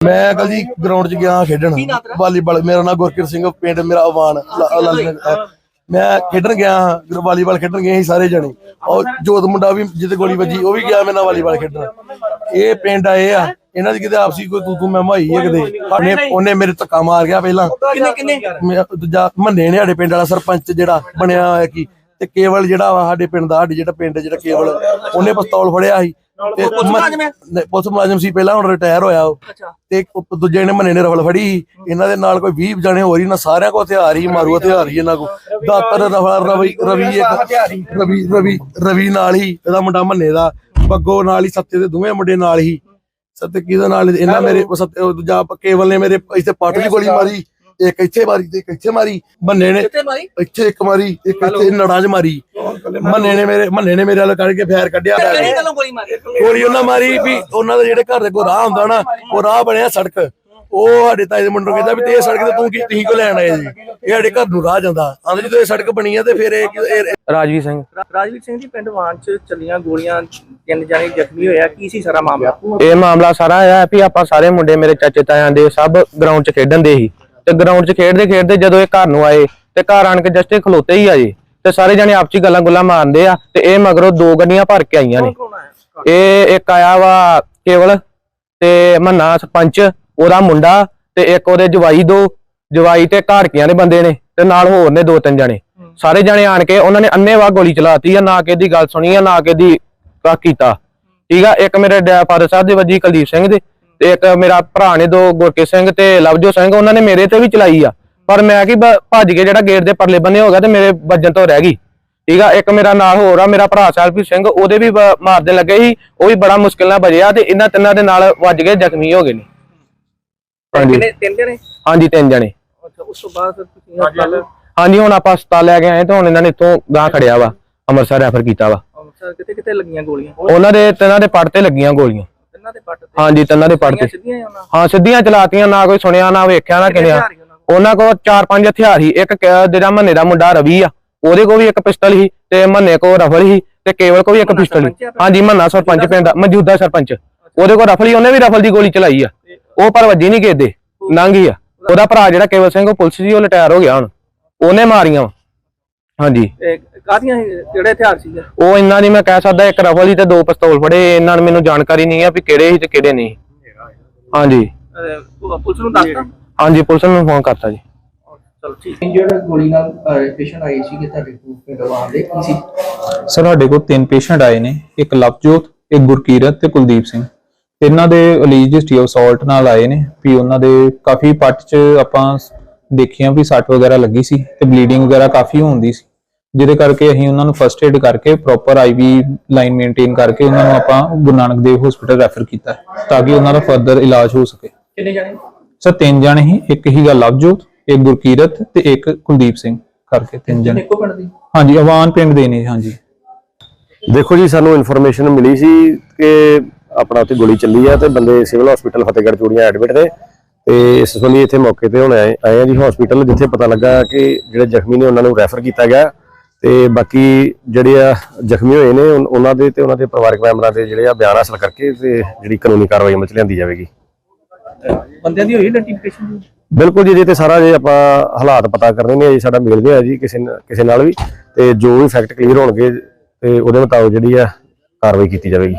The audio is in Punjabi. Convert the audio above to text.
ਮੈਂ ਕੱਲ ਜੀ ਗਰਾਊਂਡ 'ਚ ਗਿਆ ਖੇਡਣ ਵਾਲੀਬਾਲ ਮੇਰਾ ਨਾਮ ਗੁਰਕਿਰਤ ਸਿੰਘ ਪਿੰਡ ਮੇਰਾ ਆਵਾਨ ਮੈਂ ਖੇਡਣ ਗਿਆ ਵਾਲੀਬਾਲ ਖੇਡਣ ਗਏ ਸੀ ਸਾਰੇ ਜਣੇ। ਔਰ ਜੋਤ ਮੁੰਡਾ ਵੀ ਜਿੱਤੇ ਗੋਲੀ ਵੱਜੀ ਉਹ ਵੀ ਗਿਆ ਮੇਰੇ ਨਾਲ ਵਾਲੀਬਾਲ ਖੇਡਣ। ਇਹ ਪਿੰਡ ਆਏ ਆ ਇਹਨਾਂ ਦੀ ਕਿਤੇ ਆਪਸੀ ਕੋਈ ਤੂੰ ਤੂੰ ਮੈਂ ਮਾਈ ਹੈ ਕਿਤੇ। ਉਹਨੇ ਉਹਨੇ ਮੇਰੇ ਧੱਕਾ ਮਾਰ ਗਿਆ ਪਹਿਲਾਂ। ਕਿੰਨੇ ਕਿੰਨੇ? ਦੂਜਾ ਮੰਨੇ ਨੇ ਸਾਡੇ ਪਿੰਡ ਵਾਲਾ ਸਰਪੰਚ ਜਿਹੜਾ ਬਣਿਆ ਹੋਇਆ ਕੀ ਤੇ ਕੇਵਲ ਜਿਹੜਾ ਸਾਡੇ ਪਿੰਡ ਦਾ ਸਾਡੇ ਜਿਹੜਾ ਪਿੰਡ ਜਿਹੜਾ ਕੇਵਲ ਉਹਨੇ ਪਿਸਤੌਲ ਫੜਿਆ ਸੀ। ਤੇ ਪੁਲਿਸ ਮੁਲਾਜ਼ਮ ਹੈ? ਨਹੀਂ, ਪੁਲਿਸ ਮੁਲਾਜ਼ਮ ਸੀ ਪਹਿਲਾਂ ਹੁਣ ਰਿਟਾਇਰ ਹੋਇਆ ਉਹ। ਅੱਛਾ। ਤੇ ਇੱਕ ਦੂਜੇ ਨੇ ਮੰਨੇ ਨੇ ਰਫਲ ਫੜੀ। ਸੀ। ਇਹਨਾਂ ਦੇ ਨਾਲ ਕੋਈ 20 ਜਣੇ ਹੋਰ ਹੀ ਨਾ ਸਾਰਿਆਂ ਕੋ ਹਥਿਆਰ ਹੀ ਮਾਰੂ ਹਥਿਆਰ ਹੀ ਇਹਨਾਂ ਕੋ ਦਾਤਰ ਰਫਲ ਰਵੀ ਰਵੀ ਇੱਕ ਰਵੀ ਰਵੀ ਰਵੀ ਨਾਲ ਹੀ ਇਹਦਾ ਮੁੰਡਾ ਮੰਨੇ ਦਾ। ਬੱਗੋ ਨਾਲ ਹੀ ਸੱਤੇ ਦੇ ਦੋਵੇਂ ਮੁੰਡੇ ਨਾਲ ਹੀ। ਸੱਤੇ ਕਿਹਦੇ ਨਾਲ ਇਹਨਾਂ ਮੇਰੇ ਉਹ ਸੱਤੇ ਉਹ ਦੂਜਾ ਕੇਵਲ ਨੇ ਮੇਰੇ ਇੱਥੇ ਪੱਟ 'ਚ ਗੋਲੀ ਮਾਰੀ ਇੱਕ ਇੱਥੇ ਮਾਰੀ ਤੇ ਇੱਕ ਇੱਥੇ ਮਾਰੀ। ਮੰਨੇ ਨੇ ਕਿੱਥੇ ਮਾਰੀ? ਇੱਥੇ ਇੱਕ ਮਾਰੀ ਇੱਕ ਇੱਥੇ ਨੜਾਂ 'ਚ ਮਾਰੀ। ਮੰਨੇ ਨੇ ਮੇਰੇ ਮੰਨੇ ਨੇ ਮੇਰੇ ਵੱਲ ਕੱਢ ਕੇ ਫੈਰ ਕੱਢਿਆ ਕਿਹੜੀ ਗੱਲੋਂ ਗੋਲੀ ਮਾਰੀ? ਗੋਲੀ ਉਹਨਾਂ ਮਾਰੀ ਵੀ ਉਹਨਾਂ ਦੇ ਜਿਹੜੇ ਘਰ ਦੇ ਕੋ ਰਾਹ ਹੁੰਦਾ ਨਾ ਉਹ ਰਾਹ ਬਣਿਆ ਸੜਕ। ਉਹ ਸਾਡੇ ਤਾਏ ਦੇ ਮੁੰਡੇ ਨੂੰ ਕਹਿੰਦਾ ਵੀ ਤੇ ਇਹ ਸੜਕ ਤੇ ਤੂੰ ਕੀ ਤੁਸੀਂ ਕੋ ਲੈਣ ਆਏ ਜੀ? ਇਹ ਸਾਡੇ ਘਰ ਨੂੰ ਰਾਹ ਜਾਂਦਾ। ਆਂਦੇ ਜਦੋਂ ਇਹ ਸੜਕ ਬਣੀ ਆ ਤੇ ਫਿਰ ਇਹ ਰਾਜਵੀਰ ਸਿੰਘ। ਰਾਜਵੀਰ ਸਿੰਘ ਜੀ ਪਿੰਡ ਵਾਨ ਚ ਚੱਲੀਆਂ ਗੋਲੀਆਂ ਤਿੰਨ ਜਾਣੇ ਜ਼ਖਮੀ ਹੋਇਆ ਕੀ ਸੀ ਸਾਰਾ ਮਾਮਲਾ? ਇਹ ਮਾਮਲਾ ਸਾਰਾ ਹੈ ਵੀ ਆਪਾਂ ਸਾਰੇ ਮੁੰਡੇ ਮੇਰੇ ਚਾਚੇ ਤਾਇਆਂ ਦੇ ਸਭ ਗਰਾਊਂਡ 'ਚ ਖੇਡਣ ਦੇ ਸੀ। ਤੇ ਗਰਾਊਂਡ 'ਚ ਖੇਡਦੇ ਖੇਡਦੇ ਜਦੋਂ ਇਹ ਘਰ ਨੂੰ ਆਏ ਤੇ ਘਰ ਆਣ ਕੇ ਜਸਟ ਖਲੋਤੇ ਹੀ ਆ ਜੀ। ਤੇ ਸਾਰੇ ਜਣੇ ਆਪਸ 'ਚ ਗੱਲਾਂ ਗੁੱਲਾਂ ਮਾਰਦੇ ਆ ਤੇ ਇਹ ਮਗਰੋਂ ਦੋ ਗੱਡੀਆਂ ਭਰ ਕੇ ਆਈਆਂ ਨੇ। ਇਹ ਇੱਕ ਆਇਆ ਵਾ ਕੇਵਲ ਤੇ ਮੰਨਾ ਸਰਪੰਚ ਉਹਦਾ ਮੁੰਡਾ ਤੇ ਇੱਕ ਉਹਦੇ ਜਵਾਈ ਦੋ ਜਵਾਈ ਤੇ ਘਾੜਕੀਆਂ ਦੇ ਬੰਦੇ ਨੇ ਤੇ ਨਾਲ ਹੋਰ ਨੇ ਦੋ ਤਿੰਨ ਜਣੇ। ਸਾਰੇ ਜਣੇ ਆਣ ਕੇ ਉਹਨਾਂ ਨੇ ਅੰਨੇਵਾਹ ਗੋਲੀ ਚਲਾਤੀ ਆ ਨਾ ਕਿ ਦੀ ਗੱਲ ਸੁਣੀ ਆ ਨਾ ਕਿ ਦੀ ਕਾ ਕੀਤਾ। ਠੀਕ ਆ ਇੱਕ ਮੇਰੇ ਫਾਦਰ ਸਾਹਿਬ ਦੇ ਵੱਜੀ ਕੁਲਦੀਪ ਸਿੰਘ ਦੇ ਤੇ ਇੱਕ ਮੇਰਾ ਭਰਾ ਨੇ ਦੋ ਗੁਰਕੇ ਸਿੰਘ ਤੇ ਲਵਜੋ ਸਿੰਘ ਉਹਨਾਂ ਨੇ ਮੇਰੇ ਤੇ ਵੀ ਚਲਾਈ ਆ। ਪਰ ਮੈਂ ਕੀ ਭੱਜ ਕੇ ਜਿਹੜਾ ਗੇਟ ਦੇ ਪਰਲੇ ਬੰਨੇ ਹੋ ਗਿਆ ਤੇ ਮੇਰੇ ਵੱਜਣ ਤੋਂ ਰਹਿ ਗਈ। ਠੀਕ ਆ? ਇੱਕ ਮੇਰਾ ਨਾਲ ਹੋਰ ਆ ਮੇਰਾ ਭਰਾ ਸਾਹਿਬੀ ਸਿੰਘ ਉਹਦੇ ਵੀ ਬ- ਮਾਰਦੇ ਲੱਗੇ ਸੀ। ਉਹ ਵੀ ਬੜਾ ਮੁਸ਼ਕਿਲ ਨਾਲ ਬਜਿਆ ਤੇ ਇਹਨਾਂ ਤਿੰਨਾਂ ਦੇ ਨਾਲ ਵੱਜ ਕੇ ਜ਼ਖਮੀ ਹੋ ਗਏ ਨੇ। ਹਾਂਜੀ। ਕਿੰਨੇ ਤਿੰਨ ਜਣੇ? ਹਾਂਜੀ ਤਿੰਨ ਜਣੇ। ਅੱਛਾ ਉਸ ਤੋਂ ਬਾਅਦ ਫਿਰ ਤੁਸੀਂ ਹਸਪਤਾਲ ਹਾਂਜੀ। ਹੁਣ ਆਪਾਂ ਹਸਪਤਾਲ ਲੈ ਕੇ ਆਏ ਤੇ ਹੁਣ ਇਹਨਾਂ ਨੇ ਇੱਥੋਂ ਗਾਂ ਖੜਿਆ ਵਾ ਅੰਮ੍ਰਿਤਸਰ ਰੈਫਰ ਕੀਤਾ ਵਾ। ਅੰਮ੍ਰਿਤਸਰ ਕਿਤੇ ਕਿਤੇ ਲੱਗੀਆਂ ਗੋਲੀਆਂ? ਉਹਨਾਂ ਦੇ ਤਿੰਨਾਂ ਦੇ ਪੱਟ ਤੇ ਲੱਗੀਆਂ ਗੋਲੀਆਂ। ਤਿੰਨਾਂ ਦੇ ਪੱਟ ਤੇ? ਹਾਂਜੀ ਤਿੰਨਾਂ ਦੇ ਪੱਟ ਤੇ। ਸਿੱਧੀਆਂ ਹੀ ਉਹਨਾਂ? ਹਾਂ ਸਿੱਧੀਆਂ ਚਲਾਤੀਆਂ ਨਾ ਕੋਈ ਸੁਣਿਆ ਨਾ ਵੇਖਿਆ ਨਾ ਕਿਨਿਆ ਹਥਿਆਰ ਹੀ ਉਹਨਾਂ ਕੋਲ। ਚਾਰ ਪੰਜ ਹਥਿਆਰ ਸੀ ਇੱਕ ਕ- ਜਿਹੜਾ ਮੰਨੇ ਦਾ ਮੁੰਡਾ ਰਵੀ ਆ ਉਹਦੇ ਕੋਲ ਵੀ ਇੱਕ ਪਿਸਟਲ ਸੀ ਤੇ ਮੰਨੇ ਕੋਲ ਰਫਲ ਸੀ ਤੇ ਕੇਵਲ ਕੋਲ ਵੀ ਇੱਕ ਪਿਸਟਲ ਸੀ? ਹਾਂਜੀ ਮੰਨਾ ਸਰਪੰਚ ਪਿੰਡ ਦਾ ਮੌਜੂਦਾ ਸਰਪੰਚ। ਉਹਦੇ ਕੋਲ ਰਫਲ ਸੀ ਉਹਨੇ ਵੀ ਰਫਲ ਦੀ ਗੋਲੀ ਚਲਾਈ ਆ। ਉਹ ਪਰ ਵੱਜੀ ਨਹੀਂ ਕਿਤੇ ਲੰਘੀ ਆ। ਉਹਦਾ ਭਰਾ ਜਿਹੜਾ ਕੇਵਲ ਸਿੰਘ ਉਹ ਪੁਲਿਸ ਸੀ ਉਹ ਰਿਟਾਇਰ ਹੋ ਗਿਆ ਹੁਣ। ਉਹਨੇ ਮਾਰੀਆਂ ਵਾ। ਹਾਂਜੀ। ਸੀ? ਕਿਹੜੇ ਹਥਿਆਰ ਸੀਗੇ ਉਹ ਇੰਨਾ ਨਹੀਂ ਮੈਂ ਕਹਿ ਸਕਦਾ ਇੱਕ ਰਫਲ ਸੀ ਤੇ ਦੋ ਪਿਸਤੌਲ ਫੜੇ ਇਹਨਾਂ ਨੂੰ ਮੈਨੂੰ ਜਾਣਕਾਰੀ ਨਹੀਂ ਆ ਵੀ ਕਿਹੜੇ ਸੀ ਤੇ ਕਿਹੜੇ ਨਹੀਂ। ਹਾਂਜੀ। ਅਹ, ਪੁਲਿਸ ਨੂੰ ਦੱਸਤਾ ਹਾਂਜੀ ਪੁਲਿਸ ਨੂੰ ਫੋਨ ਕਰਤਾ ਜੀ। ਚਲੋ ਠੀਕ ਜਿਹੜਾ ਗੋਲੀ ਨਾਲ ਪੇਸ਼ੈਂਟ ਆਏ ਸੀਗੇ ਤੁਹਾਡੇ ਕੋਲ ਪਿੰਡ ਵਾਂ ਦੇ ਕੀ ਸੀ? ਸਰ ਸਾਡੇ ਕੋਲ ਤਿੰਨ ਪੇਸ਼ੈਂਟ ਆਏ ਨੇ ਇੱਕ ਲਵਜੋਤ ਇੱਕ ਗੁਰਕੀਰਤ ਤੇ ਕੁਲਦੀਪ ਸਿੰਘ। ਤਿੰਨਾਂ ਦੇ ਅਲੀਜ ਹਿਸਟਰੀ ਆਫ ਸਾਲਟ ਨਾਲ ਆਏ ਨੇ ਵੀ ਉਹਨਾਂ ਦੇ ਕਾਫੀ ਪੱਟ 'ਚ ਆਪਾਂ ਦੇਖਿਆ ਵੀ ਸੱਟ ਵਗੈਰਾ ਲੱਗੀ ਸੀ ਤੇ ਬਲੀਡਿੰਗ ਵਗੈਰਾ ਕਾਫੀ ਹੁੰਦੀ ਸੀ। ਜਿਹਦੇ ਕਰਕੇ ਅਸੀਂ ਉਹਨਾਂ ਨੂੰ ਫਰਸਟ ਏਡ ਕਰਕੇ ਪ੍ਰੋਪਰ ਆਈਵੀ ਲਾਈਨ ਮੇਨਟੇਨ ਕਰਕੇ ਉਹਨਾਂ ਨੂੰ ਆਪਾਂ ਗੁਰੂ ਨਾਨਕ ਦੇਵ ਹਸਪੀਟਲ ਰੈਫਰ ਕੀਤਾ ਤਾਂ ਕਿ ਉਹਨਾਂ ਦਾ ਫਰਦਰ ਇਲਾਜ ਹੋ ਸਕੇ। ਕਿੰਨੇ ਜਾਣੇ? ਸਰ ਤਿੰਨ ਜਣੇ ਹੀ ਇੱਕ ਹੀਗਾ ਲਵਜੋਤ ਇੱਕ ਗੁਰਕੀਰਤ ਤੇ ਇੱਕ ਕੁਲਦੀਪ ਸਿੰਘ ਕਰਕੇ ਤਿੰਨ ਜਣੇ। ਇੱਕੋ ਪਿੰਡ ਦੀ। ਹਾਂਜੀ ਆਵਾਨ ਪਿੰਡ ਦੇ ਨੇ ਹਾਂਜੀ। ਦੇਖੋ ਜੀ ਸਾਨੂੰ ਇਨਫੋਰਮੇਸ਼ਨ ਮਿਲੀ ਸੀ ਕਿ ਆਪਣਾ ਉੱਥੇ ਗੋਲੀ ਚੱਲੀ ਆ ਤੇ ਬੰਦੇ civil hospital Fatehgarh Churian admit ਨੇ ਤੇ ਇਸ ਸੰਬੰਧੀ ਇੱਥੇ ਮੌਕੇ ਤੇ ਹੁਣ ਆਏ ਆਏ ਆ ਜੀ ਹਸਪੀਟਲ ਜਿੱਥੇ ਪਤਾ ਲੱਗਾ ਕਿ ਜਿਹੜੇ ਜ਼ਖਮੀ ਨੇ ਉਹਨਾਂ ਨੂੰ ਰੈਫਰ ਕੀਤਾ ਗਿਆ ਤੇ ਬਾਕੀ ਜਿਹੜੇ ਆ ਜ਼ਖਮੀ ਹੋਏ ਨੇ ਉਹਨਾਂ ਦੇ ਤੇ ਉਹਨਾਂ ਦੇ ਪਰਿਵਾਰਕ ਮੈਂਬਰਾਂ ਦੇ ਜਿਹੜੇ ਆ ਬਿਆਨ ਹਾਸਲ ਕਰਕੇ ਤੇ ਜਿਹੜੀ ਕਾਨੂੰਨੀ ਕਾਰਵਾਈ ਅਮਲ ਚ ਲਿਆਂਦੀ ਜਾਵੇਗੀ। ਬੰਦਿਆਂ ਦੀ ਹੋਈ ਆਈਡੈਂਟੀਫਿਕੇਸ਼ਨ ਬਿਲਕੁਲ ਜੀ, ਇਹਦੇ ਤੇ ਸਾਰਾ ਜੇ ਆਪਾਂ ਹਾਲਾਤ ਪਤਾ ਕਰਨੇ ਨੇ ਜੀ, ਸਾਡਾ ਮੇਲ ਨਹੀਂ ਹੋਇਆ ਜੀ ਕਿਸੇ ਕਿਸੇ ਨਾਲ ਵੀ ਤੇ ਜੋ ਵੀ ਫੈਕਟ ਕਲੀਅਰ ਹੋਣਗੇ ਤੇ ਉਹਦੇ ਮੁਤਾਬਕ ਜਿਹੜੀ ਆ ਕਾਰਵਾਈ ਕੀਤੀ ਜਾਵੇਗੀ।